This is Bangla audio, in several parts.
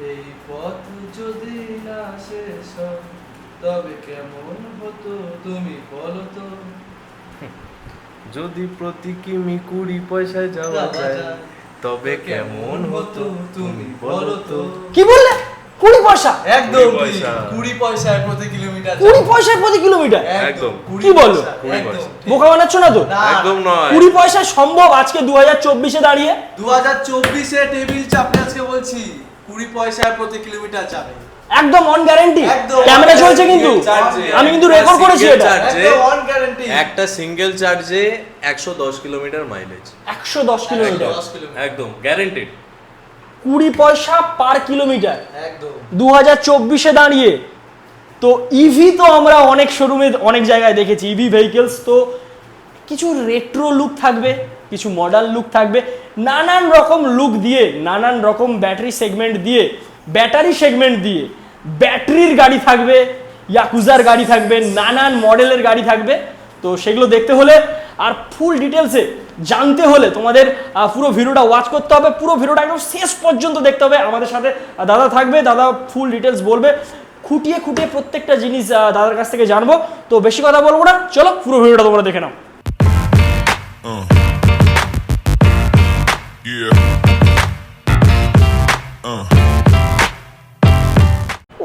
এই পথ যদি না শেষ তবে কেমন হতো তুমি বলো তো? যদি প্রতি কিমি কুড়ি পয়সায় যাওয়া যায় তবে কেমন হতো তুমি বলো তো? কি বললে? কুড়ি পয়সা? একদম কুড়ি পয়সা। পয়সায় প্রতি কিলোমিটার কুড়ি পয়সায় প্রতি কিলোমিটার? একদম। কুড়ি কি বলো? পয়সা, বোকা বানাচ্ছ না তো? একদম নয়। কুড়ি পয়সায় সম্ভব আজকে দু হাজার চব্বিশে দাঁড়িয়ে? দু হাজার চব্বিশে টেবিল চাপে আজকে বলছি। কুড়ি পয়সায় প্রতি কিলোমিটার যাবে। একদম অন গ্যারান্টি ক্যামেরা চলছে কিন্তু। আমি কিন্তু রেকর্ড করেছি এটা। অন গ্যারান্টি একটা সিঙ্গেল চার্জে একশো দশ কিলোমিটার মাইলেজ একশো দশ কিলোমিটার। একদম। গ্যারেন্টেড কুড়ি পয়সা পার কিলোমিটার একদম। দু হাজার চব্বিশে দাঁড়িয়ে। তো ইভি তো আমরা অনেক শোরুমে অনেক জায়গায় দেখেছি। ইভি ভেহিকেলস তো কিছু রেট্রো লুক থাকবে। কিছু মডার্ন লুক থাকবে। নানান রকম লুক দিয়ে, নানান রকম ব্যাটারি সেগমেন্ট দিয়ে ব্যাটারি সেগমেন্ট দিয়ে ব্যাটারির গাড়ি থাকবে ইয়াকুজার গাড়ি থাকবে, নানান মডেলের গাড়ি থাকবে। তো সেগুলো দেখতে হলে আর ফুল ডিটেলসে জানতে হলে তোমাদের পুরো ভিডিওটা ওয়াচ করতে হবে। পুরো ভিডিওটা একদম শেষ পর্যন্ত দেখতে হবে। আমাদের সাথে দাদা থাকবে, দাদা ফুল ডিটেলস বলবে। খুঁটিয়ে খুঁটিয়ে প্রত্যেকটা জিনিস দাদার কাছ থেকে জানব। তো বেশি কথা বলব না। চলো পুরো ভিডিওটা তোমরা দেখে নাও.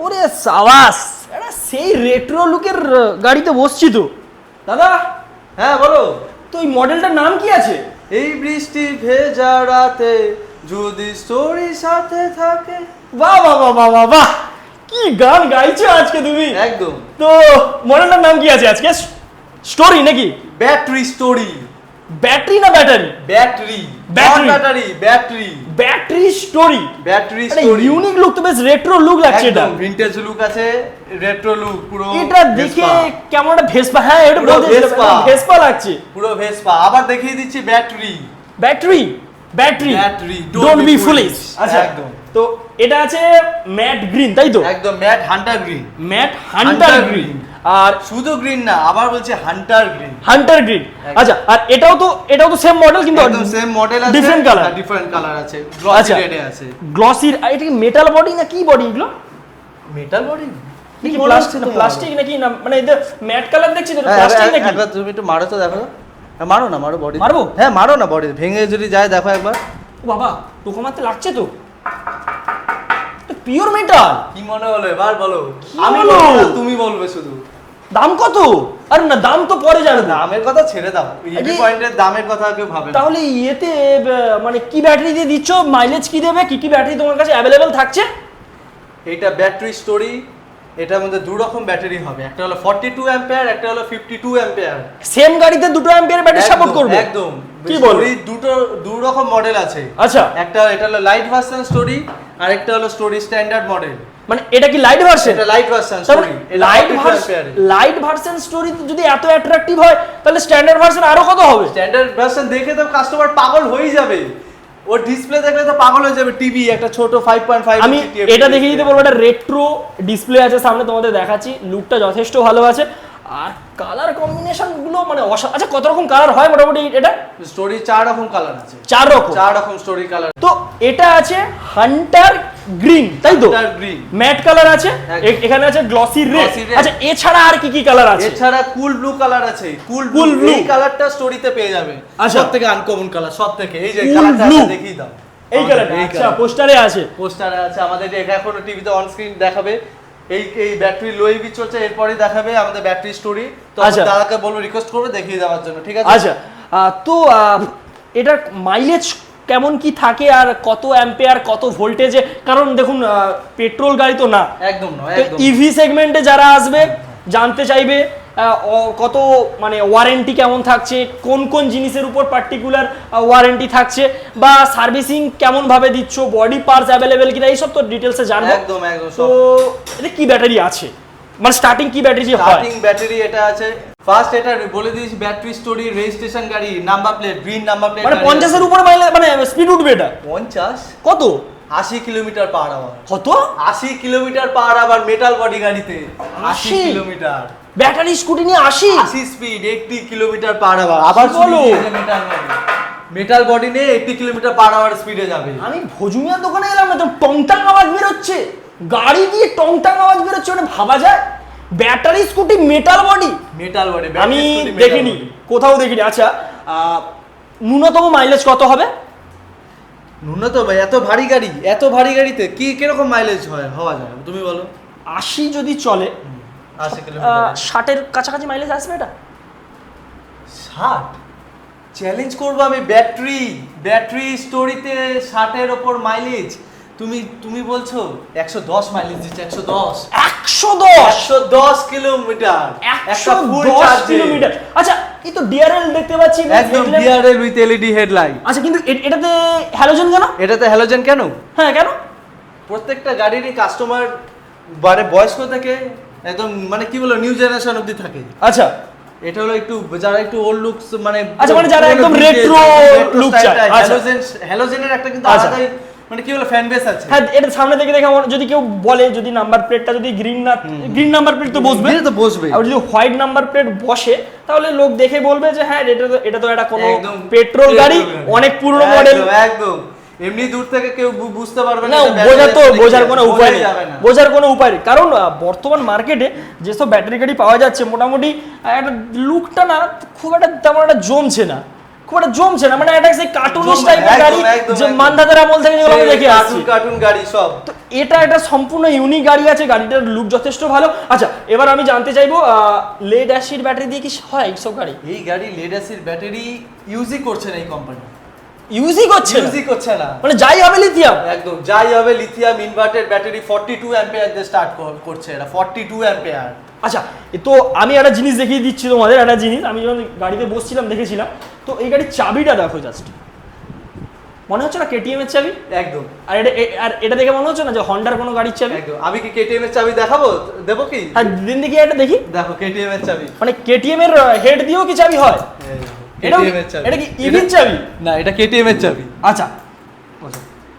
ওরে সাবাস এটা সেই রেট্রো লুকের গাড়িতে বসছি তো। দাদা হ্যাঁ বলো তো এই মডেলটার নাম কি আছে? এই বৃষ্টি ভেজা রাতে যদি স্টোরি সাথে থাকে। বাহ বাহ বাহ বাহ বাহ বাহ। কি গান গাইছো আজকে তুমি? একদম। তো মডেলটার নাম কি আছে আজকে? স্টোরি নাকি? ব্যাটারি স্টোরি ব্যাটারি না battery battery. Battery battery battery story battery story unique look তো বেশ রেট্রো লুক লাগছে এটা। ভিনটেজ লুক আছে রেট্রো লুক পুরো এটা দেখে কেমন একটা ভেসপা হ্যাঁ এটা পুরো Vespa। ভেসপা লাগছে। পুরো ভেসপা আবার দেখিয়ে দিচ্ছি battery battery battery Battery, don't be foolish আচ্ছা একদম। তো এটা আছে ম্যাট গ্রিন তাই তো? একদম matte hunter green matte hunter green. আর শুধু গ্রিন না আবার বলছে হান্টার গ্রিন হান্টার গ্রিন আচ্ছা আর এটাও তো এটাও তো সেম মডেল কিন্তু একদম সেম মডেল আছে ডিফারেন্ট কালার ডিফারেন্ট কালার আছে। গ্লসি আচ্ছা রেডে আছে। গ্লসির এটা কি মেটাল বডি না কি বডি এগুলো? মেটাল বডি কি প্লাস্টিক প্লাস্টিক নাকি না মানে এদের ম্যাট কালার দেখছি হ্যাঁ, প্লাস্টিক নাকি? একবার তুমি একটু মারো তো দেখো। হ্যাঁ, মারো না মারো বডি মারবো? হ্যাঁ মারো না বডি ভেঙে যদি যায় দেখো একবার। ও বাবা টোকা মারতে লাগছে তো। পিওর মেটাল কি মনে হলো? এবার বলো। আমি বলো? বলব তুমি বলবে শুধু। দাম কত? আরে না দাম তো পরে জানব দামের কথা ছেড়ে দাও। ইভি পয়েন্টের দামের কথা কেউ ভাবে তাহলে ইয়েতে মানে কি ব্যাটারি দিয়ে দিচ্ছ? মাইলেজ কি দেবে? কি কি ব্যাটারি তোমার কাছে অ্যাভেলেবেল থাকছে? এটা ব্যাটারি স্টোরি এটার মধ্যে দু রকম ব্যাটারি হবে। একটা হলো 42 অ্যাম্পিয়ার একটা হলো 52 অ্যাম্পিয়ার সেম গাড়িতে দুটো অ্যাম্পিয়ার ব্যাটারি সাপোর্ট করবে? একদম। কি বল? Story দুটো দু রকম মডেল আছে। আচ্ছা। একটা এটা হলো লাইট ভার্সন স্টোরি আর একটা হলো স্টোরি স্ট্যান্ডার্ড মডেল মানে এটা কি লাইট ভার্সন এটা light version light version light version story যদি এত অ্যাট্রাকটিভ হয় তাহলে স্ট্যান্ডার্ড ভার্সন আরও কত হবে? স্ট্যান্ডার্ড ভার্সন দেখে তো কাস্টমার পাগল হয়ে যাবে। ওর ডিসপ্লে দেখলে তো পাগল হয়ে যাবে। টিভি একটা ছোট 5.5 আমি এটা দেখে দিতে বলব এটা রেট্রো ডিসপ্লে আছে সামনে তোমাদের দেখাচ্ছি। লুকটা যথেষ্ট ভালো আছে। আর কালার কম্বিনেশনগুলো মানে আচ্ছা কত রকম কালার হয় মোটামুটি এটা? স্টোরি চার রকম কালার আছে। চার রকম। চার রকম স্টোরি কালার তো এটা আছে হান্টার গ্রিন তাই তো? ম্যাট কালার আছে এখানে আছে গ্লসি রেড। আচ্ছা এছাড়া আর কি কি কালার আছে? এছাড়া কুল ব্লু কালার আছে। কুল Cool ব্লু কালারটা স্টোরিতে পেয়ে যাবে। আচ্ছা। সব থেকে আনকমন কালার সব থেকে। এই যে কালারটা দেখিয়ে দাও। এই কালারটা আচ্ছা পোস্টারে আছে। পোস্টারে আছে আমাদের যে এটা এখনও টিভিতে অন স্ক্রিন দেখাবে। এই এই ব্যাটারি লো ইভি চলছে এরপরে দেখাবে আমাদের ব্যাটারি স্টোরি তো আচ্ছা। দাদাকে বলব রিকোয়েস্ট করবে দেখিয়ে দেওয়ার জন্য ঠিক আছে? আচ্ছা তো এটার মাইলেজ কেমন কি থাকে আর কত অ্যাম্পেয়ার কত ভোল্টেজে কারণ দেখুন পেট্রোল গাড়ি তো না। একদম ইভি সেগমেন্টে যারা আসবে জানতে চাইবে কত মানে ওয়ারেন্টি কেমন থাকছে কোন কোন জিনিসের উপর পার্টিকুলার ওয়ারেন্টি থাকছে বা সার্ভিসিং কেমন ভাবে দিচ্ছ বডি পার্টস অ্যাভেলেবেল কিনা এইসব তো ডিটেলসে জানব। একদম একদম তো এতে কি ব্যাটারি আছে? মানে স্টার্টিং কি ব্যাটারি হয়? স্টার্টিং ব্যাটারি এটা আছে ফার্স্ট এটা বলে দিয়েছি ব্যাটারি স্টোরি রেজিস্ট্রেশন গাড়ি number plate green number plate মানে পঞ্চাশের উপরে মাইলেজ মানে স্পিড উঠবে এটা? পঞ্চাশ? কত? আশি কিলোমিটার পার আওয়ার কত? আশি kilometre per hour metal body গাড়িতে। আশি 80? কিলোমিটার। ব্যাটারি স্কুটি নিয়ে আসি আশি speed eighty kilometre per hour আবার বলো? মেটাল মেটাল বডি নিয়ে এইটি কিলোমিটার পার আওয়ার স্পিডে যাবে। আমি ভজুমিয়ার দোকানে এলাম না তো টংটাং আওয়াজ বেরোচ্ছে। গাড়ি দিয়ে টংটাং আওয়াজ বেরোচ্ছে ওটা ভাবা যায়। Battery scooty metal body metal body আমি দেখিনি কোথাও দেখিনি। আচ্ছা ন্যূনতম মাইলেজ কত হবে? ন্যূনতম এত ভারী গাড়ি এত ভারী গাড়িতে কি কীরকম মাইলেজ হয় হওয়া যায়? তুমি বলো। আশি যদি চলে আশি কিলোমিটার। ষাটের কাছাকাছি মাইলেজ আসবে এটা? ষাট? চ্যালেঞ্জ করব আমি ব্যাটারি ব্যাটারি স্টোরিতে ষাটের ওপর মাইলেজ তুমি তুমি বলছো একশো দশ মাইলেজ দিচ্ছে একশো দশ। একশো দশ? একশো দশ কিলোমিটার। একশো দশ কিলোমিটার। আচ্ছা এই তো ডিআরএল দেখতে পাচ্ছি একদম ডিআরএল উইথ এলইডি হেডলাইট আচ্ছা কিন্তু এটাতে হ্যালোজেন কেন? এটাতে হ্যালোজেন কেন? হ্যাঁ কেন? প্রত্যেকটা গাড়িরই কাস্টমার বারে বয়স্ক থেকে একদম মানে কি বলো নিউ জেনারেশন অবধি থাকে। আচ্ছা। এটা হলো একটু যারা একটু ওল্ড লুকস মানে আচ্ছা, মানে যারা একদম retro look চায়। আচ্ছা। হ্যালোজেন হ্যালোজেনের একটা কিন্তু আচ্ছা। আলাদাই মানে কি বলে ফ্যান বেস আছে। হ্যাঁ এটা সামনে থেকে দেখে যদি কেউ বলে যদি নাম্বার প্লেটটা যদি গ্রিন না গ্রিন নাম্বার প্লেট তো বসবে। তো বসবে আর যদি হোয়াইট নাম্বার প্লেট বসে তাহলে লোক দেখে বলবে যে হ্যাঁ এটা তো এটা তো একটা কোনো পেট্রোল গাড়ি অনেক পুরনো মডেল একদম, এমনি দূর থেকে কেউ বুঝতে পারবে না বোঝার তো বোঝার কোনো উপায় নেই। বোঝার কোনো উপায় নেই। কারণ বর্তমান মার্কেটে যেসব ব্যাটারি গাড়ি পাওয়া যাচ্ছে মোটামুটি একটা লুকটা না খুব একটা তেমন একটা জমছে না। খুব একটা জমছে না মানে একটা সেই টাইপের গাড়ি যে। আমল থেকে যেগুলো দেখে আসছি কার্টুন গাড়ি সব। তো এটা একটা সম্পূর্ণ ইউনিক গাড়ি আছে গাড়িটার লুক যথেষ্ট ভালো। আচ্ছা এবার আমি জানতে চাইব লেড অ্যাসিড ব্যাটারি দিয়ে কি হয় এইসব গাড়ি? এই গাড়ি লেডাসির ব্যাটারি ইউজই করছে না এই কোম্পানি ইউজই করছে ইউজই করছে না। মানে যাই হবে লিথিয়াম একদম যাই হবে লিথিয়াম ইনভার্টেড ব্যাটারি 42 অ্যাম্পিয়ার দিয়ে স্টার্ট করছে এটা 42 অ্যাম্পিয়ার আচ্ছা তো আমি একটা জিনিস দেখিয়ে দিচ্ছি তোমাদের একটা জিনিস। আমি যখন গাড়িতে বসছিলাম দেখেছিলাম তো এই গাড়ির চাবিটা দেখো জাস্ট মনে হচ্ছে না কেটিএম এর চাবি? একদম। আর এটা আর এটা দেখে মনে হচ্ছে না যে হন্ডার কোনো গাড়ির চাবি? একদম। আমি কি কেটিএম এর চাবি দেখাবো? দেবো কি? আর দিন দেখি এটা দেখি। দেখো কেটিএম এর চাবি। মানে কেটিএম এর হেড দিয়েও কি চাবি হয়? এটাও কি- এর চাবি। এটা কি EV র চাবি? না এটা কেটিএম এর চাবি। আচ্ছা।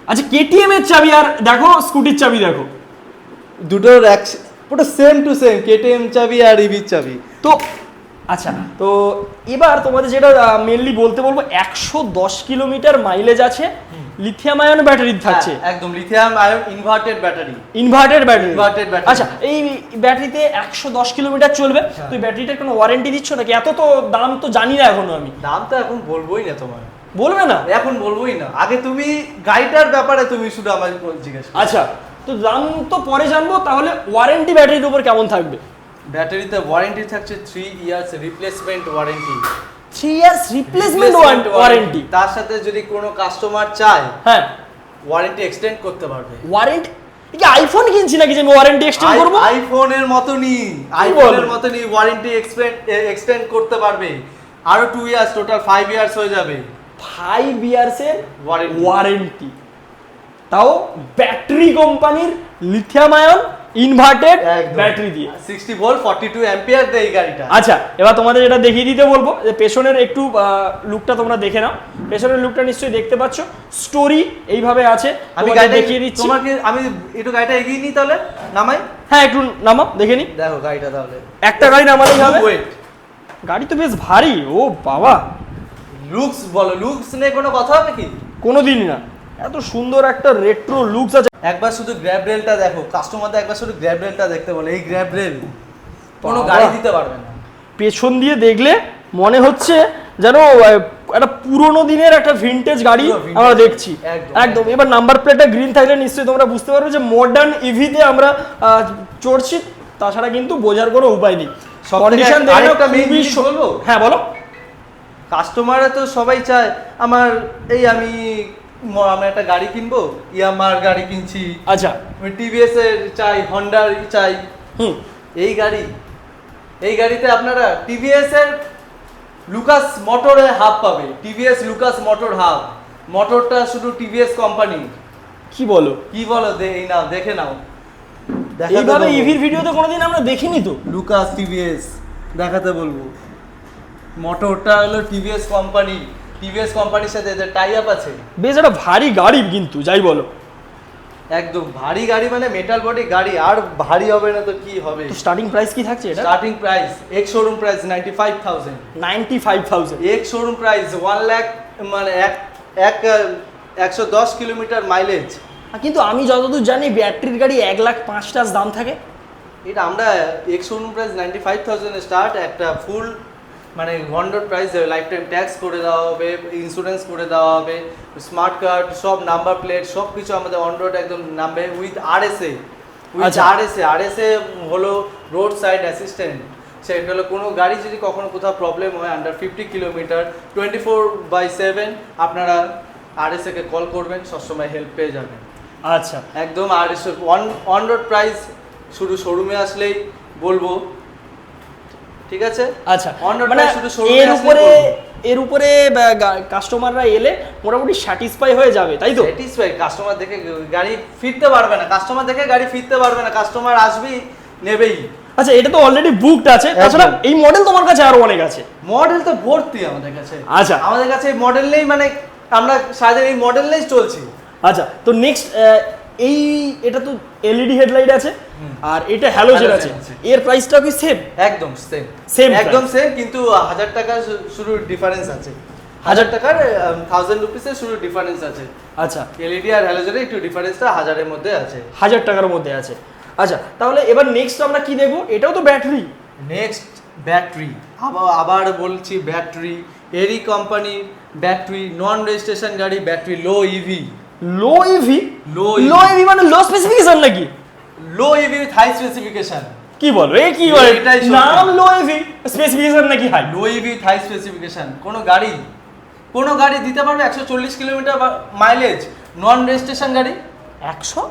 আচ্ছা কেটিএম এর চাবি আর দেখো স্কুটির চাবি দেখো। দুটোর এক পুরো সেম টু সেম কেটিএম চাবি আর ইভির চাবি। তো আচ্ছা। তো এবার তোমাদের যেটা মেনলি বলতে বলব একশো দশ কিলোমিটার মাইলেজ আছে লিথিয়াম আয়ন ব্যাটারি থাকছে। হ্যাঁ, একদম lithium ion inverted battery inverted battery Inverted battery। আচ্ছা এই ব্যাটারিতে একশো দশ কিলোমিটার চলবে। হ্যাঁ। তো এই ব্যাটারিটার কোনো ওয়ারেন্টি দিচ্ছ নাকি? এত তো দাম তো জানি না এখনও আমি। দাম তো এখন বলবোই না তোমার বলবে না? এখন বলবোই না। আগে তুমি গাড়িটার ব্যাপারে তুমি শুধু আমাকে জিজ্ঞেস আচ্ছা তো দাম তো পরে জানব তাহলে ওয়ারেন্টি ব্যাটারির উপর কেমন থাকবে? ব্যাটারিতে ওয়ারেন্টি থাকছে three years replacement warranty three years replacement warranty তার সাথে যদি কোনো কাস্টমার চায় হ্যাঁ। ওয়ারেন্টি এক্সটেন্ড করতে পারবে। ওয়ারেন্টি কি আইফোন কিনছি নাকি যে আমি ওয়ারেন্টি এক্সটেন্ড করব? আইফোনের মতনই? আইফোনের মতনই ওয়ারেন্টি এক্সটেন্ড এক্সটেন্ড করতে পারবে। আরও two years total five years হয়ে যাবে। ফাইভ ইয়ার্সের Warranty। ওয়ারেন্টি তাও ব্যাটারি কোম্পানির লিথিয়াম আয়ন ইনভার্টেড ব্যাটারি দিয়ে। Sixty volt forty two ampere দেয় এই গাড়িটা। আচ্ছা এবার তোমাদের যেটা দেখিয়ে দিতে বলব যে পেছনের একটু লুকটা তোমরা দেখে নাও। পেছনের লুকটা নিশ্চয়ই দেখতে পাচ্ছ। স্টোরি এইভাবে আছে। আমি গাড়িটা দেখিয়ে দিচ্ছি। তোমাকে আমি একটু গাড়িটা এগিয়ে নিই তাহলে? নামাই? হ্যাঁ একটু নামাও দেখে নি। দেখো গাড়িটা তাহলে। একটা গাড়ি নামালেই হবে। ওয়েট গাড়ি তো বেশ ভারী ও বাবা। লুকস বলো লুকস নিয়ে কোনো কথা হবে কি কোনোদিনই না। এত সুন্দর একটা রেট্রো লুকস আছে। একবার শুধু গ্র্যাব রেলটা দেখো কাস্টমারদের একবার শুধু গ্র্যাব রেলটা দেখতে বলে এই গ্র্যাব রেল কোনো গাড়ি দিতে পারবে না। পেছন দিয়ে দেখলে মনে হচ্ছে যেন একটা পুরোনো দিনের একটা ভিনটেজ গাড়ি। আমরা দেখছি। একদম, এবার নাম্বার প্লেটটা গ্রিন থাকলে নিশ্চয়ই তোমরা বুঝতে পারবে যে মডার্ন ইভিতে আমরা চড়ছি তাছাড়া কিন্তু বোঝার কোনো উপায় নেই। কন্ডিশন? হ্যাঁ বলো। কাস্টমাররা তো সবাই চায় আমার এই আমি আমি একটা গাড়ি কিনবো? ইয়ামার গাড়ি কিনছি। আচ্ছা। টিভিএস এর চাই হন্ডার চাই। হুম। এই গাড়ি এই গাড়িতে আপনারা টিভিএস এর লুকাস মোটরে হাব পাবে। TVS Lucas motor hub. মোটরটা শুধু টিভিএস কোম্পানি কি বলো? কি বলো? এই নাও দেখে নাও। এইভাবে। ইভির ভিডিওতে কোনোদিন আমরা দেখিনি তো? লুকাস টিভিএস দেখাতে বলব। মোটরটা হলো টিভিএস কোম্পানি টিভিএস কোম্পানির সাথে এদের টাই আপ আছে? বেশ একটা ভারী গাড়ি কিন্তু যাই বলো। একদম ভারী গাড়ি মানে মেটাল বডি গাড়ি আর ভারী হবে না তো কি হবে? স্টার্টিং প্রাইস কি থাকছে এটা? Starting price ex showroom price ninety five thousand ninety five thousand ex showroom price one lakh মানে এক এক একশো দশ কিলোমিটার মাইলেজ কিন্তু আমি যতদূর জানি ব্যাটারির গাড়ি এক লাখ পাঁচটার দাম থাকে। এটা আমরা ex showroom price ninety five thousand start একটা ফুল মানে হন্ড্রেড প্রাইস দেবে লাইফ টাইম ট্যাক্স করে দেওয়া হবে ইন্স্যুরেন্স করে দেওয়া হবে স্মার্ট কার্ড সব নাম্বার প্লেট সব কিছু আমাদের অন রোড একদম নামবে with R S A with. R S A R S A হলো রোড সাইড অ্যাসিস্ট্যান্ট সেটা হলো কোনো গাড়ি যদি কখনো কোথাও প্রবলেম হয় under fifty kilometre twenty four by seven আপনারা আর এস কে কল করবেন সবসময় হেল্প পেয়ে যাবেন আচ্ছা একদম আর অন অন রোড প্রাইস শুধু শোরুমে আসলেই বলব ঠিক আছে? আচ্ছা মানে এর উপরে এর উপরে কাস্টমাররা এলে মোটামুটি স্যাটিসফাই হয়ে যাবে তাই তো? স্যাটিসফাই কাস্টমার দেখে গাড়ি ফিরতে পারবে না। কাস্টমার দেখে গাড়ি ফিরতে পারবে না। কাস্টমার আসবেই নেবেই। আচ্ছা এটা তো অলরেডি বুকড আছে। তাছাড়া এই মডেল তোমার কাছে আরও অনেক আছে। মডেল তো ভর্তি আমাদের কাছে। আচ্ছা। আমাদের কাছে মডেল নেই মানে আমরা সারাদিন এই মডেল নেই চলছি। আচ্ছা তো নেক্সট এই এটা তো এলইডি হেডলাইট আছে আর এটা হ্যালোজেন আছে। এর প্রাইসটা কি সেম একদম সেম Same একদম সেম কিন্তু হাজার টাকা শুরু ডিফারেন্স আছে। হাজার টাকার থাউজেন্ড রুপিসের শুরু ডিফারেন্স আছে। আচ্ছা। এলইডি আর হ্যালোজেনের একটু ডিফারেন্সটা হাজারের মধ্যে আছে। হাজার টাকার মধ্যে আছে। আচ্ছা তাহলে এবার নেক্সট আমরা কি দেখব? এটাও তো ব্যাটারি নেক্সট ব্যাটারি আবার আবার বলছি ব্যাটারি এরি কোম্পানির ব্যাটারি নন রেজিস্ট্রেশন গাড়ি battery low EV low EV Low low EV মানে লো স্পেসিফিকেশন নাকি? Low EV with high specification কি বলো এ কি বলে? নাম লো ইভি স্পেসিফিকেশন নাকি high? Low EV with high specification কোনো গাড়ি কোনো গাড়ি দিতে পারবে একশো চল্লিশ কিলোমিটার মাইলেজ নন রেজিস্ট্রেশন গাড়ি। একশো?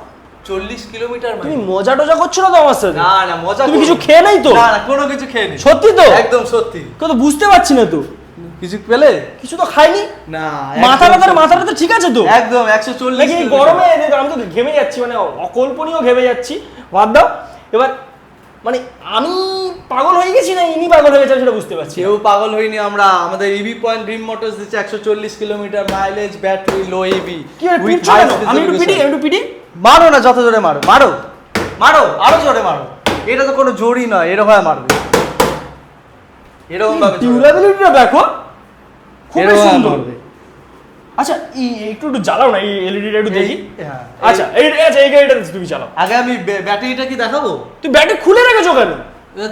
চল্লিশ কিলোমিটার তুমি মজা টজা করছ না তো আমার সাথে? না না মজা তুমি কিছু খেয়ে নাই তো? না না কোনো কিছু খেয়ে নি সত্যি তো? একদম সত্যি। কেউ তো বুঝতে পারছি না তো। কিছু পেলে? কিছু তো খাইনি? না মাথা ব্যথার সত্যি। মাথাটা তো ঠিক আছে তো? একদম একশো চল্লিশ গরমে আমি তো ঘেমে যাচ্ছি মানে অকল্পনীয় ঘেমে যাচ্ছি। বাদ দাও। এবার মানে আমি পাগল হয়ে গেছি না ইনি পাগল হয়ে গেছে সেটা বুঝতে পারছি কেউ পাগল হইনি আমরা। আমাদের ইভি পয়েন্ট ড্রিম মোটরস দিচ্ছে একশো চল্লিশ kilometre mileage battery low EV কি আমি একটু পিটি একটু পিটি। মারো না যত জোরে মারো। মারো। মারো আরও জোরে মারো। এটা তো কোনো জোরই নয় এরকম ভাবে মারবে। এরকম ভাবে দেখো। খুব এরকম ভাবে সুন্দর। আচ্ছা এই একটু একটু জ্বালাও না এই এলইডিটা একটু দেখি। হ্যাঁ, আচ্ছা এই আচ্ছা এই গাড়িটা তুমি চালাও। আগে আমি ব্যাটারিটা কি দেখাবো? তুই ব্যাটারি খুলে রেখেছো কেন?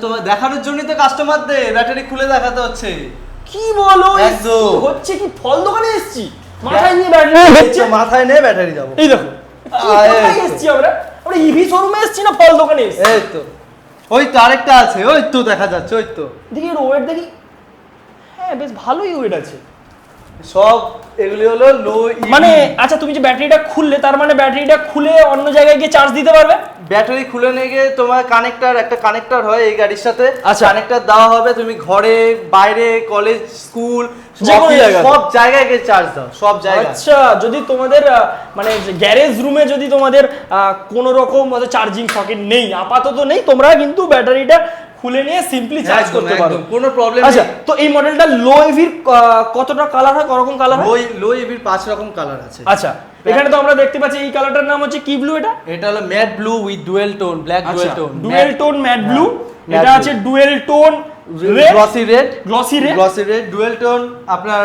তোমার দেখানোর জন্যই তো কাস্টমারদের ব্যাটারি খুলে দেখাতে হচ্ছে। কি বলো? হচ্ছে কি ফল দোকানে এসেছি? মাথায় নিয়ে ব্যাটারি মাথায় নিয়ে ব্যাটারি যাব। এই দেখো। এসেছি আমরা? আমরা ইভি শোরুমে এসেছি না ফল দোকানে এসেছি? এই তো। ওই তো আরেকটা আছে ওই তো দেখা যাচ্ছে ওই তো। দেখি ওয়েট দেখি। হ্যাঁ বেশ ভালোই ওয়েট আছে। সব এগুলি হলো লো মানে আচ্ছা তুমি যে ব্যাটারিটা খুললে তার মানে ব্যাটারিটা খুলে অন্য জায়গায় গিয়ে চার্জ দিতে পারবে ব্যাটারি খুলে নিয়ে গিয়ে তোমার কানেক্টর একটা কানেক্টর হয় এই গাড়ির সাথে আচ্ছা। কানেক্টর দেওয়া হবে তুমি ঘরে বাইরে কলেজ স্কুল। সব জায়গায় গিয়ে চার্জ দাও সব জায়গায় আচ্ছা যদি তোমাদের মানে গ্যারেজ রুমে যদি তোমাদের কোন রকম চার্জিং সকেট নেই আপাতত নেই তোমরা কিন্তু ব্যাটারিটা খুলে নিয়ে সিম্পলি চার্জ করতে পারো। কোনো প্রবলেম আচ্ছা তো এই মডেলটা লো এভির কতটা কালার হয় করকম কালার লো হয় লো ইভির পাঁচ রকম কালার আছে। আচ্ছা এখানে তো আমরা দেখতে পাচ্ছি এই কালারটার নাম হচ্ছে কি ব্লু এটা? এটা হলো matte blue with dual tone black dual tone dual tone matte blue এটা। আছে dual tone glossy red glossy red glossy red dual tone আপনার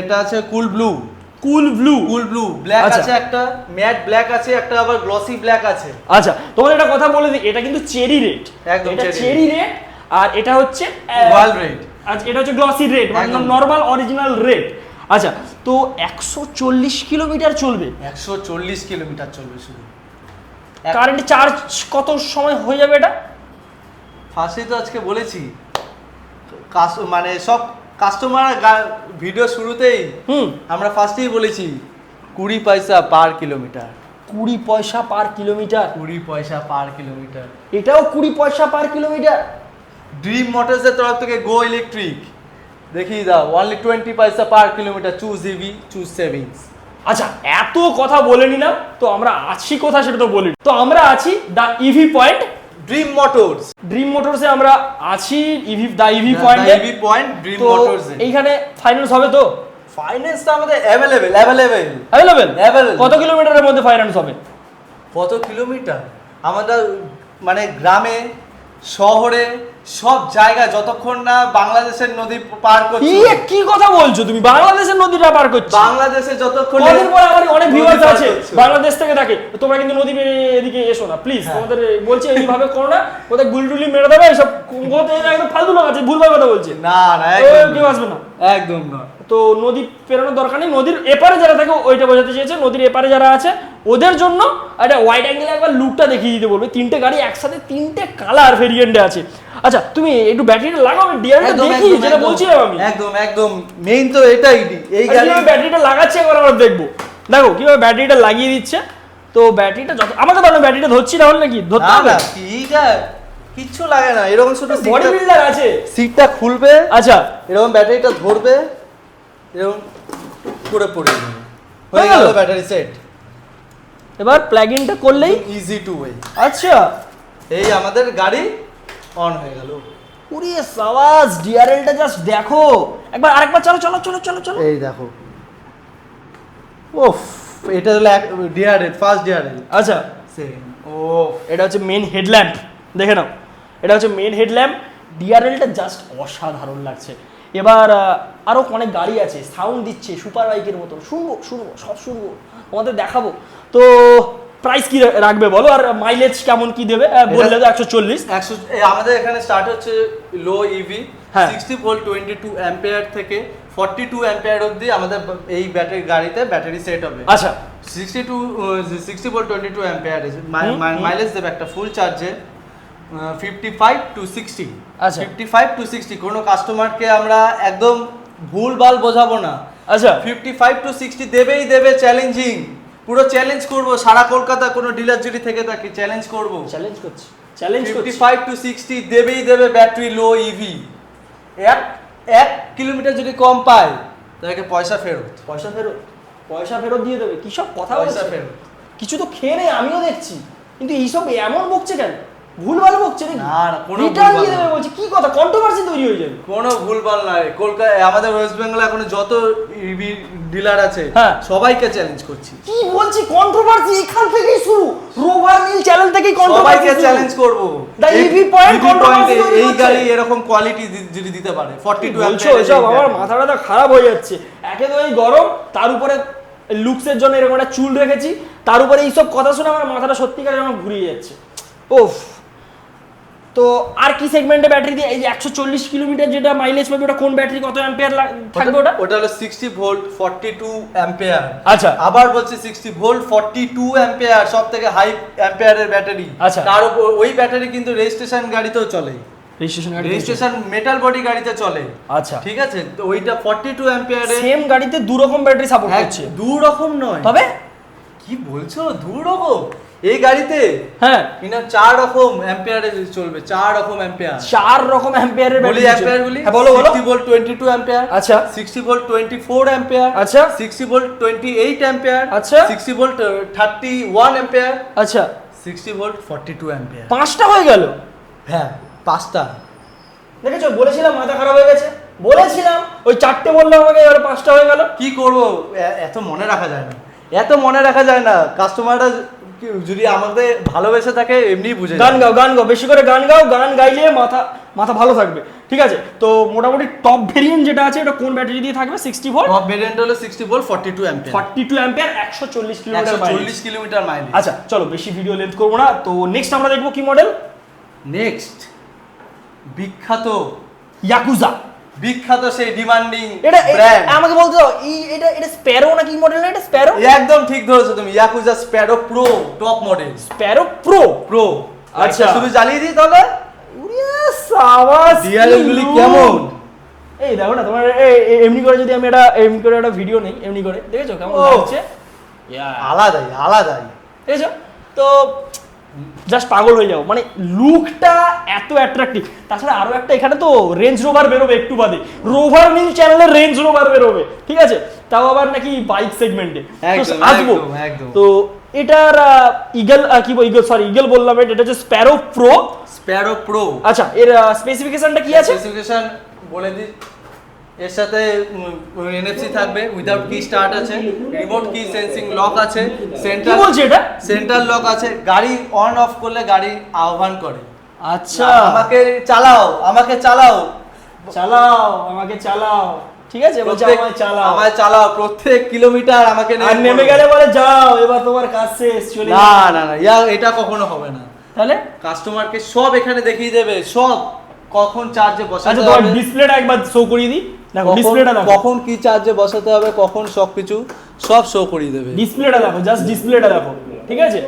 এটা আছে cool blue cool blue. Cool blue black আচ্ছা। আছে একটা ম্যাট ব্ল্যাক আছে একটা আবার গ্লসি ব্ল্যাক আছে। আচ্ছা তোমাদের একটা কথা বলে দিই এটা কিন্তু চেরি রেড। একদম চেরি রেড। আর এটা হচ্ছে ওয়াল রেড। আচ্ছা এটা হচ্ছে গ্লসি রেড মানে একদম। Normal original red. আচ্ছা তো একশো চল্লিশ কিলোমিটার চলবে। একশো চল্লিশ কিলোমিটার চলবে শুধু। কারেন্ট চার্জ কত সময় হয়ে যাবে এটা? ফার্স্টেই তো আজকে বলেছি। কাস- মানে সব কাস্টমার ভিডিও শুরুতেই হুম। আমরা ফার্স্টেই বলেছি কুড়ি পয়সা পার কিলোমিটার কুড়ি পয়সা পার কিলোমিটার কুড়ি পয়সা পার কিলোমিটার এটাও কুড়ি পয়সা পার কিলোমিটার ড্রিম মোটরসের তরফ থেকে গো ইলেকট্রিক দেখিয়ে দাও অনলি টোয়েন্টি পয়সা per kilometre choose EV choose savings আচ্ছা এত কথা বলে নিলাম তো আমরা আছি কোথায় সেটা তো বলি। তো আমরা আছি the EV point dream motors dream মোটরসে আমরা আছি EV the EV point EV point dream motors এইখানে ফাইন্যান্স হবে তো? ফাইন্যান্সটা আমাদের অ্যাভেলেবেল অ্যাভেলেবেল অ্যাভেলেবেল। কত কিলোমিটারের মধ্যে ফাইন্যান্স হবে? কত কিলোমিটার? আমাদের মানে গ্রামে শহরে সব জায়গায় যতক্ষণ না বাংলাদেশের নদী পার করছে। কি কথা বলছো তুমি? বাংলাদেশের নদীটা পার করছ। বাংলাদেশে যতক্ষণ কদিন পরে আমার অনেক ভিউয়ার্স আছে। বাংলাদেশ থেকে থাকে। তোমরা কিন্তু নদী এদিকে এসো না প্লিজ হ্যাঁ। তোমাদের বলছি এইভাবে করো না। কোথায় গুলটুলি মেরে দেবে কোথায় একদম ফালতু লোক আছে ভুলভাল কথা বলছে। না না একদম কেউ আসবে না। একদম না। তো নদী পেরোনোর দরকার নেই। নদীর এপারে যারা থাকে ওইটা বোঝাতে চেয়েছে নদীর এপারে যারা আছে ওদের জন্য একটা ওয়াইড অ্যাঙ্গেলে একবার লুকটা দেখিয়ে দিতে বলবে। তিনটে গাড়ি একসাথে তিনটে কালার ভেরিয়েন্টে আছে। আচ্ছা তুমি একটু ব্যাটারিটা লাগাও একদম দেখি যেটা বলছিলাম আমি। একদম একদম মেইন তো এটাই এই গাড়ি ব্যাটারিটা লাগাচ্ছে একবার আমরা দেখব। দেখো কীভাবে ব্যাটারিটা লাগিয়ে দিচ্ছে। তো ব্যাটারিটা যত আমাকে তো ব্যাটারিটা ধরছি না হলে নাকি? ধরতে হবে? না এইটা কিচ্ছু লাগে না এরকম শুধু বডি বিল্ডার আছে। সিটটা খুলবে আচ্ছা। এরকম ব্যাটারিটা ধরবে এরকম করে পড়ে হয়ে গেল। গেল? ব্যাটারি সেট এবার প্লাগ ইনটা করলেই ইজি টু ওয়ে আচ্ছা। এই আমাদের গাড়ি অন হয়ে গেল। পুরি সাওয়াজ ডিআরএলটা জাস্ট দেখো। একবার আরেকবার চলো চলো চলো চলো চলো। এই দেখো। ওফ এটা হলো ডিআরএল ফার্স্ট ডিআরএল আচ্ছা। ও এটা হচ্ছে মেন হেডল্যাম্প দেখে নাও। এটা হচ্ছে মেন হেডল্যাম্প ডিআরএলটা জাস্ট অসাধারণ লাগছে। এবার আহ, আরও অনেক গাড়ি আছে সাউন্ড দিচ্ছে সুপার বাইকের মতো। শুনব শুনব সব শুনব। তোমাদের দেখাবো। তো প্রাইস কি রাখবে বলো? আর মাইলেজ কেমন কি দেবে? বললে তো একশো চল্লিশ। একশো আমাদের এখানে স্টার্ট হচ্ছে লো ইভি হ্যাঁ। Sixty volt twenty two ampere থেকে ফর্টি টু অ্যাম্পেয়ার অবধি আমাদের এই ব্যাটারি গাড়িতে ব্যাটারি সেট হবে। আচ্ছা। Sixty two sixty volt twenty two ampere. Mileage দেবে একটা ফুল চার্জে ফিফটি ফাইভ টু সিক্সটি আচ্ছা। ফিফটি ফাইভ টু সিক্সটি কোনো কাস্টমারকে আমরা একদম ভুল ভুলভাল বোঝাবো না। আচ্ছা। ফিফটি ফাইভ টু সিক্সটি দেবেই দেবে চ্যালেঞ্জিং পুরো চ্যালেঞ্জ করব। সারা কলকাতা কোনো ডিলার যদি থেকে থাকে চ্যালেঞ্জ করব। চ্যালেঞ্জ করছি। চ্যালেঞ্জ করছি। ফাইভ টু সিক্সটি দেবেই দেবে ব্যাটারি লো ইভি এক এক কিলোমিটার যদি কম পায় তাকে পয়সা ফেরত। পয়সা ফেরত। পয়সা ফেরত দিয়ে দেবে। কি সব কথা পয়সা ফেরত। কিছু তো খেয়ে নেই আমিও দেখছি। কিন্তু এইসব এমন বকছে কেন? ভুলভাল বকছে নাকি? না, না, কোনো রিটার্ন দিয়ে দেবে। বলছে কি কথা? কন্ট্রোভার্সি তৈরি হয়ে যাবে। কোনো ভুলভাল নাই কলকাতা আমাদের ওয়েস্ট বেঙ্গলে এখন যত ইভি ডিলার আছে হ্যাঁ। সবাইকে চ্যালেঞ্জ করছি। কি বলছি? কন্ট্রোভার্সি এখান থেকেই শুরু। রোভার নীল চ্যানেল থেকেই কন্ট্রোভার্সি সবাইকে চ্যালেঞ্জ করব। EV point controversy তৈরি এই গাড়ি এরকম কোয়ালিটি যদি দিতে পারে 42 বলছো এসব? আমার মাথাটা খারাপ হয়ে যাচ্ছে। একে তো এই গরম তার উপরে লুকসের জন্য এরকম একটা চুল রেখেছি তার উপরে এইসব কথা শুনে আমার মাথাটা সত্যিকারের আমার ঘুরিয়ে যাচ্ছে। ওফ তো আর কি সেগমেন্টে ব্যাটারি দিয়ে এই যে একশো চল্লিশ কিলোমিটার যেটা মাইলেজ পাবে ওটা কোন ব্যাটারি কত অ্যাম্পিয়ার থাকবে ওটা ওটা? হলো 60 ভোল্ট 42 অ্যাম্পিয়ার আচ্ছা। আবার বলছি 60 ভোল্ট 42 অ্যাম্পিয়ার সব থেকে হাই অ্যাম্পিয়ারের ব্যাটারি আচ্ছা। তার উপর ওই ব্যাটারি কিন্তু রেজিস্ট্রেশন গাড়িতেও চলে। রেজিস্ট্রেশন গাড়ি রেজিস্ট্রেশন মেটাল বডি গাড়িতে চলে। আচ্ছা। ঠিক আছে? তো ওইটা 42 অ্যাম্পিয়ারে সেম গাড়িতে দু রকম ব্যাটারি সাপোর্ট করছে। দু রকম নয়। তবে? কি বলছো? দু রকম এই গাড়িতে? হ্যাঁ। কিনা চার রকম অ্যাম্পিয়ারে চলবে চার রকম অ্যাম্পিয়ার চার রকম অ্যাম্পিয়ারের বলি অ্যাম্পিয়ার গুলি হ্যাঁ বলো বলো। 60 ভোল্ট 22 অ্যাম্পিয়ার আচ্ছা। 60 ভোল্ট 24 অ্যাম্পিয়ার আচ্ছা। 60 ভোল্ট 28 অ্যাম্পিয়ার আচ্ছা। 60 ভোল্ট 31 অ্যাম্পিয়ার আচ্ছা। 60 ভোল্ট 42 অ্যাম্পিয়ার পাঁচটা হয়ে গেল? হ্যাঁ পাঁচটা। দেখেছ বলেছিলাম মাথা খারাপ হয়ে গেছে। বলেছিলাম। ওই চারটে বলল আমাকে এবার পাঁচটা হয়ে গেল। কি করব? এত মনে রাখা যায় না। এত মনে রাখা যায় না। কাস্টমাররা যদি আমাদের ভালোবেসে থাকে এমনি বুঝে গান গাও গান গাও বেশি করে গান গাও গান গাইলে মাথা মাথা ভালো থাকবে। ঠিক আছে? তো মোটামুটি টপ ভেরিয়েন্ট যেটা আছে এটা কোন ব্যাটারি দিয়ে থাকবে? সিক্সটি ভোল্ট টপ ভেরিয়েন্ট হলো 60 volt 42 ampere forty two ampere একশো চল্লিশ কিলোমিটার 140 কিলোমিটার মাইলেজ আচ্ছা চলো বেশি ভিডিও লেন্থ করব না। তো নেক্সট আমরা দেখব কি মডেল নেক্সট বিখ্যাত ইয়াকুজা বিখ্যাত সেই ডিমান্ডিং এটা ব্র্যান্ড আমাকে বলতে দাও এটা এটা স্প্যারো না কি মডেল না এটা? স্প্যারো একদম ঠিক ধরেছো তুমি Yakuza sparrow pro top model sparrow pro pro আচ্ছা। শুধু জ্বালিয়ে দিই তাহলে? সাবাস DRL গুলি কেমন? এই দেখো না তোমার এমনি করে যদি আমি এটা এমনি করে একটা ভিডিও নেই এমনি করে দেখেছ কেমন। লাগছে? আলাদাই আলাদাই। দেখেছ? তো জাস্ট পাগল হয়ে যাও। মানে লুকটা এত অ্যাট্রাকটিভ তাছাড়া আরও একটা এখানে তো রেঞ্জ রোভার বেরোবে একটু বাদে। রোভার নিউ চ্যানেলে রেঞ্জ রোভার বেরোবে। ঠিক আছে? তাও আবার নাকি বাইক সেগমেন্টে আসব। তো এটার ইগল কি বল ইগল সরি ইগল বললাম এটা এটা হচ্ছে স্প্যারো প্রো স্প্যারো প্রো আচ্ছা এর স্পেসিফিকেশনটা কি আছে? স্পেসিফিকেশন বলে দিই এর সাথে এনএফসি থাকবে উইদাউট কি স্টার্ট আছে রিমোট কি সেন্সিং লক আছে কি সেন্টার বলছে এটা? সেন্টার লক আছে গাড়ি অন অফ করলে গাড়ি আহ্বান করে। আচ্ছা। আমাকে চালাও আমাকে চালাও। চালাও আমাকে চালাও। ঠিক আছে বলছে আমায় চালাও। আমায় চালাও প্রত্যেক কিলোমিটার আমাকে আর নেমে গেলে বলে যাও এবার তোমার কাজ শেষ চলে না না না ইয়া এটা কখনো হবে না। তাহলে? কাস্টমারকে সব এখানে দেখিয়ে দেবে সব। কখন চার্জে বসাতে আচ্ছা তোমার ডিসপ্লেটা একবার শো করিয়ে দিই। দেখো ডিসপ্লেটা দেখো। কখন কি চার্জে বসাতে হবে কখন সবকিছু সব শো করিয়ে দেবে। ডিসপ্লেটা দেখো জাস্ট ডিসপ্লেটা দেখো ঠিক আছে?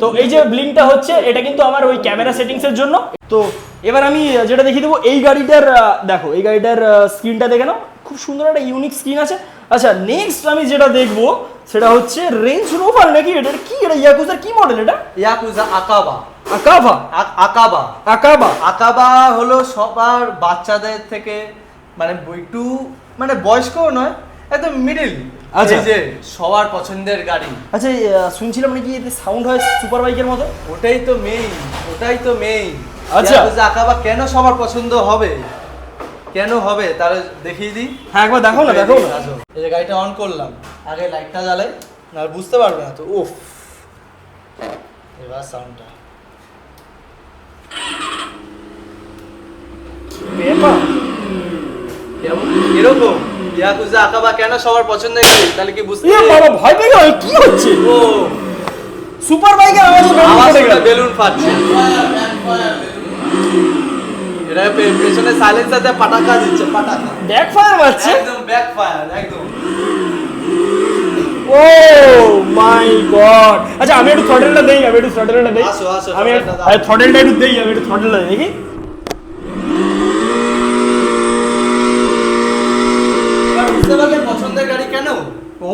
তো এই যে ব্লিংটা হচ্ছে এটা কিন্তু আমার ওই ক্যামেরা সেটিংস এর জন্য। তো এবার আমি যেটা দেখিয়ে দেবো এই গাড়িটার দেখো এই গাড়িটার স্ক্রিনটা দেখে নাও। খুব সুন্দর একটা ইউনিক স্ক্রিন আছে। আচ্ছা নেক্সট আমি যেটা দেখব সেটা হচ্ছে রেঞ্জ রোভার নাকি? এটা এটা কি এটা ইয়াকুজার কি মডেল এটা? ইয়াকুজা আকাবা আকাভা আ- আকাবা। আকাবা। আকাবা হলো সবার বাচ্চাদের থেকে মানে একটু মানে বয়স্কও নয় একদম মিডিল আচ্ছা। যে সবার পছন্দের গাড়ি। আচ্ছা শুনছিলাম নাকি এতে সাউন্ড হয় সুপার বাইকের মতো? ওটাই তো মেইন ওটাই তো মেইন আচ্ছা। আকাবা কেন সবার পছন্দ হবে? কেন হবে? তাহলে দেখিয়ে দিই। হ্যাঁ একবার দেখো না দেখো না। এই যে গাড়িটা অন করলাম আগে লাইটটা জ্বালাই না বুঝতে পারবে না তো উফ। এবার সাউন্ডটা এরকম? ইয়াকুজা আকাবা কেন সবার পছন্দের গাড়ি তাহলে কি বুঝতে বাবা ভয় পেয়ে গেল। কি হচ্ছে? ও। সুপার বাইকের আওয়াজ আওয়াজ পড়ে বেলুন ফাটছে। এটা পে- পেছনে সাইলেন্সারতে পাটাকা দিচ্ছে পাটাকা। ব্যাক ফায়ার মারছে? একদম ব্যাক ফায়ার একদম। ও মাই গড আচ্ছা আমি একটু থ্রটেলটা দেই আমি একটু থ্রটেলটা দেই। আমি। আরে থ্রটেলটা একটু দেই আমি একটু থ্রটেলটা দেই দেখি।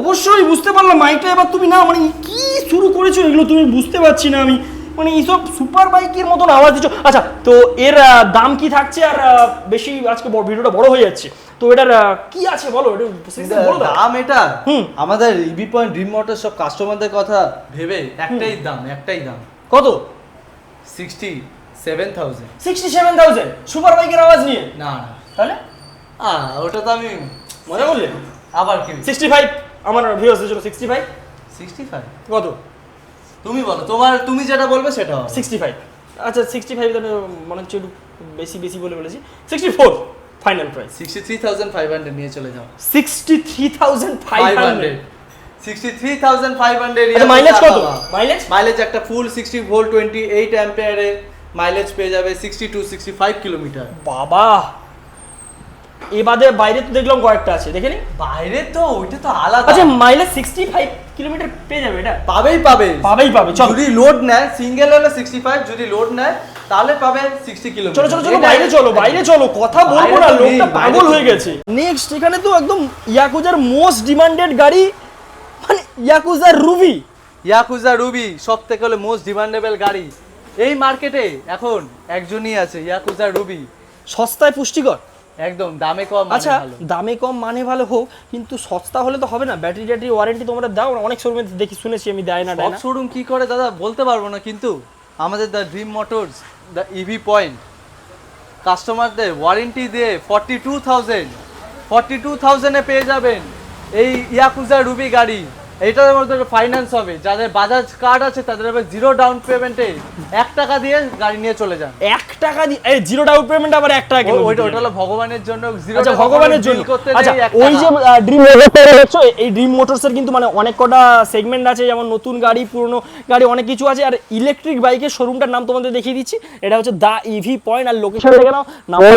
অবশ্যই বুঝতে পারলাম মাইকটা এবার তুমি না মানে কি শুরু করেছ এগুলো তুমি বুঝতে পারছি না আমি। মানে এইসব সুপার বাইকের মতন আওয়াজ দিচ্ছ। আচ্ছা তো এর দাম কি থাকছে? আর বেশি আজকে ভিডিওটা বড় হয়ে যাচ্ছে। তো এটার কি আছে বলো। দাম এটা। আমাদের ইবি পয়েন্ট ড্রিম মোটর সব কাস্টমারদের কথা ভেবে একটাই দাম একটাই দাম। কত? Sixty seven thousand sixty seven thousand super বাইকের আওয়াজ নিয়ে? না না। তাহলে? আহ, ওটা তো আমি মজা করলে? আবার কি সিক্সটি ফাইভ আমার ভিউয়ার্স ছিল সিক্সটি ফাইভ সিক্সটি ফাইভ কত? তুমি বলো তোমার তুমি যেটা বলবে সেটা হবে। সিক্সটি ফাইভ আচ্ছা সিক্সটি ফাইভ মনে হচ্ছে একটু বেশি বেশি বলে বলেছি সিক্সটি ফোর ফাইনাল প্রাইস 63,500 নিয়ে চলে যাও। Sixty three thousand five hundred 63,500 আচ্ছা মাইলেজ কত? মাইলেজ মাইলেজ একটা ফুল 60 ভোল্ট 28 অ্যাম্পিয়ারে মাইলেজ পেয়ে যাবে 62 65 কিলোমিটার বাবা! এ বাদে বাইরে তো দেখলাম কয়েকটা আছে দেখে নি? বাইরে তো ওইটা তো আলাদা। আচ্ছা মাইলেজ সিক্সটি ফাইভ কিলোমিটার পেয়ে যাবে এটা? পাবেই পাবে। পাবেই পাবে চলো। যদি লোড নেয় সিঙ্গেল হলে 65 যদি লোড নেয় তাহলে পাবে 60 কিলোমিটার চলো চলো চলো বাইরে চলো বাইরে চলো কথা বলব না লোকটা পাগল হয়ে গেছে। নেক্সট এখানে তো একদম ইয়াকুজার মোস্ট ডিমান্ডেড গাড়ি মানে ইয়াকুজার রুবি ইয়াকুজা রুবি সব থেকে হলে মোস্ট ডিমান্ডেবল গাড়ি। এই মার্কেটে এখন একজনই আছে ইয়াকুজা রুবি সস্তায় পুষ্টিকর। একদম দামে কম মানে আচ্ছা দামে কম মানে ভালো হোক কিন্তু সস্তা হলে তো হবে না। ব্যাটারি ট্যাটারি ওয়ারেন্টি তোমরা দাও অনেক শোরুমে দেখি শুনেছি আমি দেয় না দেয় না। শোরুম কি করে দাদা বলতে পারব না কিন্তু আমাদের the dream motors the EV point কাস্টমারদের ওয়ারেন্টি দিয়ে forty two thousand forty two থাউজেন্ডে পেয়ে যাবেন। এই ইয়াকুজা রুবি গাড়ি। এইটার মধ্যে ফাইন্যান্স হবে। যাদের বাজাজ কার্ড আছে তাদের হবে জিরো ডাউন পেমেন্টে এক টাকা দিয়ে গাড়ি নিয়ে চলে যান। এক টাকা দিয়ে এই জিরো ডাউন পেমেন্ট আবার এক টাকা কেন ওইটা ওটা হলো ভগবানের জন্য জিরো আচ্ছা ভগবানের জন্য। আচ্ছা ওই যে ড্রিম মোটরস দেখছ? এই ড্রিম মোটরস এর কিন্তু মানে অনেক কটা সেগমেন্ট আছে যেমন নতুন গাড়ি পুরনো গাড়ি অনেক কিছু আছে। আর ইলেকট্রিক বাইকের শোরুমটার নাম তোমাদের দেখিয়ে দিচ্ছি। এটা হচ্ছে দা ইভি পয়েন্ট আর লোকেশন দেখে নাও। নাম্বার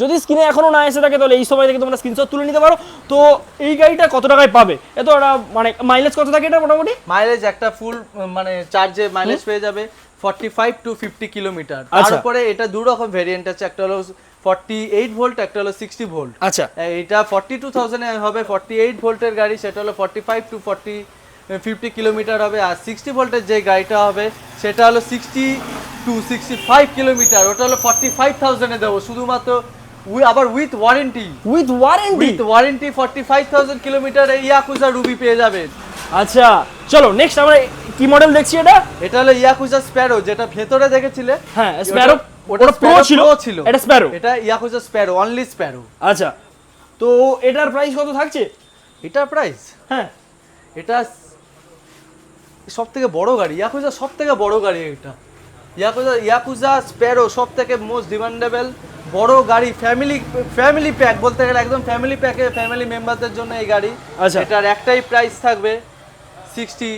যদি স্ক্রিনে এখনও না এসে থাকে তাহলে এই সময় থেকে তোমরা স্ক্রিনশট তুলে নিতে পারো। তো এই গাড়িটা কত টাকায় পাবে? এত মানে মাইলেজ কত থাকে এটা মোটামুটি? মাইলেজ একটা ফুল মানে চার্জে মাইলেজ পেয়ে যাবে 45 টু 50 কিলোমিটার। তারপরে এটা দু রকম ভেরিয়েন্ট আছে একটা হলো 48 ভোল্ট একটা হলো 60 ভোল্ট আচ্ছা। এটা 42000 এ হবে 48 ভোল্টের গাড়ি সেটা হলো 45 টু 40 50 কিলোমিটার হবে। আর 60 ভোল্টের যে গাড়িটা হবে সেটা হলো 60 টু 65 কিলোমিটার ওটা হলো 45000 এ দেবো। শুধুমাত্র আবার with warranty with warranty with warranty 45000 kilometre এই ইয়াকুজা রুবি পেয়ে যাবেন। আচ্ছা চলো নেক্সট আমরা কি মডেল দেখছি এটা? এটা হলো ইয়াকুজা স্প্যারো যেটা ভেতরে দেখেছিলে। হ্যাঁ স্প্যারো ওটা প্রো ছিল। ছিল। এটা স্প্যারো এটা ইয়াকুজা স্প্যারো অনলি স্প্যারো আচ্ছা তো এটার প্রাইস কত থাকছে? এটার প্রাইস হ্যাঁ। এটা সব থেকে বড় গাড়ি ইয়াকুজা সব থেকে বড় গাড়ি এটা। ইয়াকুজা ইয়াকুজা স্প্যারো সব থেকে মোস্ট ডিমান্ডেবল বড় গাড়ি ফ্যামিলি ফ্যামিলি প্যাক বলতে গেলে একদম ফ্যামিলি প্যাকে ফ্যামিলি মেম্বারদের জন্য এই গাড়ি। আচ্ছা। এটার একটাই প্রাইস থাকবে sixty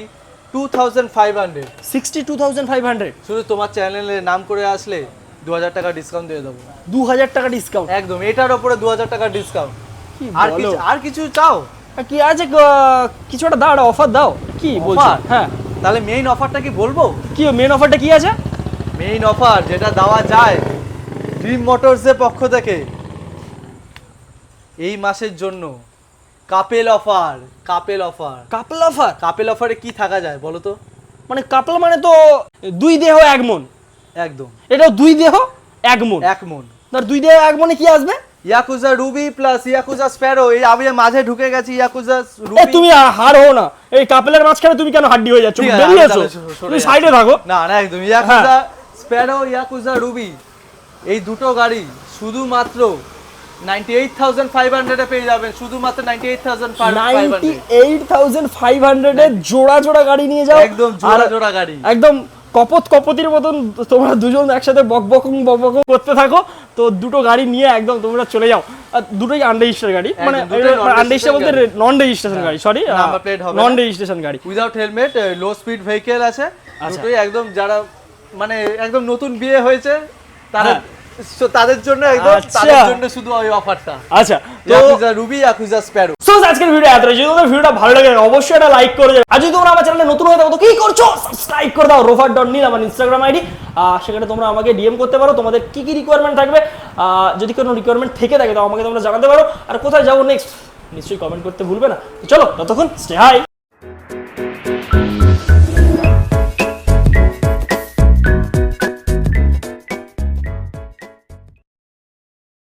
two thousand five hundred sixty two thousand five hundred শুধু তোমার চ্যানেলে নাম করে আসলে দু হাজার টাকা ডিসকাউন্ট দিয়ে দেবো। দু হাজার টাকা ডিসকাউন্ট একদম এটার ওপরে দু হাজার টাকা ডিসকাউন্ট আর কিছু আর কিছু চাও? কি আছে? কিছু একটা দাও অফার দাও। কি বলছো? হ্যাঁ। তাহলে মেইন অফারটা কি বলব? কি মেন অফারটা কি আছে? মেইন অফার যেটা দেওয়া যায় ড্রিম মোটরসের পক্ষ থেকে। এই মাসের জন্য couple offer couple offer couple offer couple অফারে কি থাকা যায় বলো তো? মানে কাপল মানে তো দুই দেহ এক মন। একদম। এটাও দুই দেহ এক মন। এক মন। ধর দুই দেহ এক মনে কি আসবে? Yakuza Ruby plus Yakuza Sparrow এই আমি মাঝে ঢুকে গেছি ইয়াকুজা রুবি তুমি হার হও না। এই কাপেলের মাঝখানে তুমি কেন হাড্ডি হয়ে যাচ্ছ? বেরিয়ে এসো। তুমি সাইডে থাকো। না না একদম। ইয়াকুজা স্প্যারো ইয়াকুজা রুবি এই দুটো গাড়ি শুধুমাত্র নাইনটি এইট থাউজেন্ড ফাইভ হান্ড্রেডে পেয়ে যাবেন। শুধুমাত্র ninety eight thousand ninety eight thousand five হান্ড্রেডের জোড়া জোড়া গাড়ি নিয়ে যাও। একদম জোড়া জোড়া গাড়ি। একদম কপত কপতির মতন তোমরা দুজন একসাথে করতে থাকো। তো দুটো গাড়ি নিয়ে একদম তোমরা চলে যাও। দুটোই আনরেজিস্টার গাড়ি। মানে আনরেজিস্টার বলতে non-registered নন রেজিস্ট্রেশন গাড়ি সরি হবে নন। রেজিস্ট্রেশন গাড়ি। Without helmet low speed vehicle আছে। আচ্ছা। দুটোই একদম যারা মানে একদম নতুন বিয়ে হয়েছে তারা হ্যাঁ। তাদের জন্য একদম আচ্ছা। তাদের জন্য শুধু ওই অফারটা আচ্ছা তো রুবি ইয়াকুজা স্প্যারো সো আজকের ভিডিও এত যদি তোমাদের ভিডিওটা ভালো লাগে অবশ্যই এটা লাইক করে যাবে আর যদি তোমরা আমার চ্যানেলে নতুন হয়ে থাকো কি করছ? সাবস্ক্রাইব করে দাও। রোফার ডট নীল আমার ইনস্টাগ্রাম আইডি সেখানে তোমরা আমাকে ডিএম করতে পারো। তোমাদের কি কি রিকোয়ারমেন্ট থাকবে? যদি কোনো রিকোয়ারমেন্ট থেকে থাকে তো আমাকে তোমরা জানাতে পারো। আর কোথায় যাব নেক্সট নিশ্চয়ই কমেন্ট করতে ভুলবে না। চলো ততক্ষণ স্টে হাই